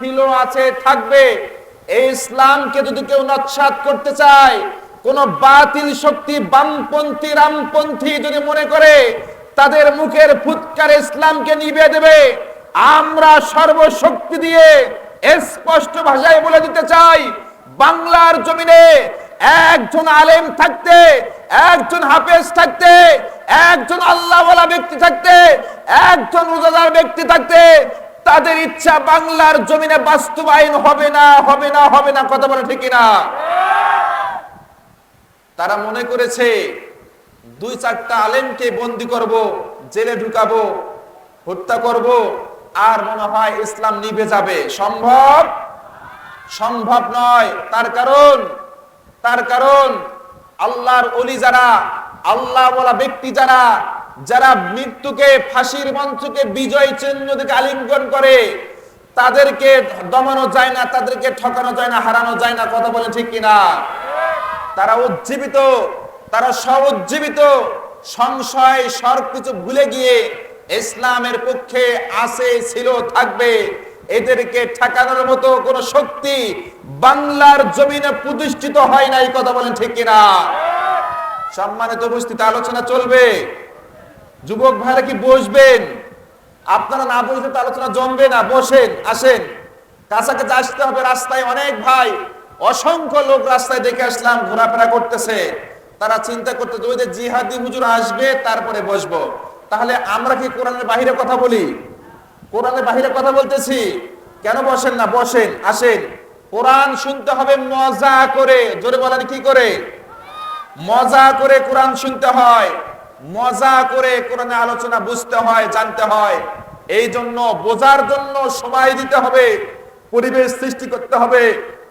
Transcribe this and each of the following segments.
ছিল, আছে, থাকবে। এই ইসলামকে যদি কেউ নৎসাত করতে চায়, কোন বাতিল শক্তি বামপন্থী, রামপন্থী যদি মনে করে, তাদের মুখের ফুৎকার ইসলামকে নিবে দেবে। আমরা সর্বশক্তি দিয়ে স্পষ্ট ভাষায় বলে দিতে চাই, বাংলার জমিনে একজন আলেম থাকতে, একজন হাফেজ থাকতে, একজন আল্লাহওয়ালা ব্যক্তি থাকতে, একজন রোজাদার ব্যক্তি থাকতে তাদের ইচ্ছা বাংলার জমিনে বাস্তবায়ন হবে না হবে না হবে না, কথা বলে ঠিক না তারা মনে করেছে, দুই চারটা আলেমকে বন্দি করব, জেলে ঢুকাবো, হত্যা করব, আর মনে হয় ইসলাম নিভে যাবে। সম্ভব? সম্ভব নয়। তার কারণ? তার কারণ, আল্লাহর অলি যারা আল্লাহ বলা ব্যক্তি যারা যারা মৃত্যুকে, ফাঁসির মঞ্চকে, বিজয় চিহ্ন থেকে আলিঙ্গন করে, তাদেরকে দমানো যায় না, তাদেরকে ঠকানো যায় না, হারানো যায় না, কথা বলে ঠিক কিনা? তারা উজ্জীবিত, তারা সউজ্জীবিত, সংশয়, সব কিছু ভুলে গিয়ে ইসলামের পক্ষে আছে, ছিল, থাকবে। এদেরকে ঠেকানোর মতো কোন শক্তি বাংলার জমিনে প্রতিষ্ঠিত হয় নাই, কথা বলেন ঠিক কিনা? সম্মানিত উপস্থিত, আলোচনা চলবে। যুবক ভাইরা কি বসবেন? আপনারা না বসলে তো আলোচনা জমবে না। বসেন, আসেন। কাছাকাছি আসতে হবে রাস্তায় অনেক ভাই। অসংখ্য লোক রাস্তায় দেখে আসলাম, ঘোরাফেরা করতেছে। তারা চিন্তা করতেছে, ওই যে জিহাদি হুজুর আসবে, তারপরে বসবো। তাহলে আমরা কি কোরআনের বাহিরে কথা বলি? কোরআনের বাহিরে কথা বলতেছি? কেন বসেন না? বসেন, আসেন। কোরআন শুনতে হবে মজা করে। জোরে বলেন কি করে? মজা করে কোরআন শুনতে হয়। মজা করে কোরআনে আলোচনা বুঝতে হয়, জানতে হয়। এই জন্য বোঝার জন্য সময় দিতে হবে, পরিবেশ সৃষ্টি করতে হবে,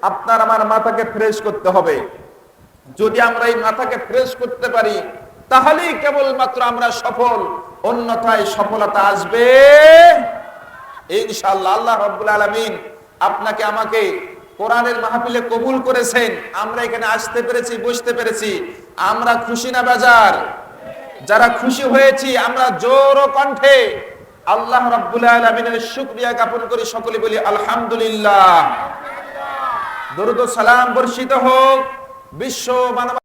আপনার আমার মাথাকে ফ্রেশ করতে হবে। যদি আমরা এই মাথাকে ফ্রেশ করতে পারি, তাহলেই কেবলমাত্র আমরা সফল, অন্যথায় সফলতা আসবে। ইনশাআল্লাহ, আল্লাহ রব্বুল আলামিন আপনাকে আমাকে কোরআনের মাহফিলে কবুল করেছেন। আমরা এখানে আসতে পেরেছি বসতে পেরেছি। আমরা খুশি না বাজার। যারা খুশি হয়েছি, আমরা জোর কণ্ঠে আল্লাহ রাব্বুল আলামিনের শুকরিয়া জ্ঞাপন করি। সকলে বলি, আলহামদুলিল্লাহ। দরুদ সালাম বর্ষিত হোক। বিশ্ব মানব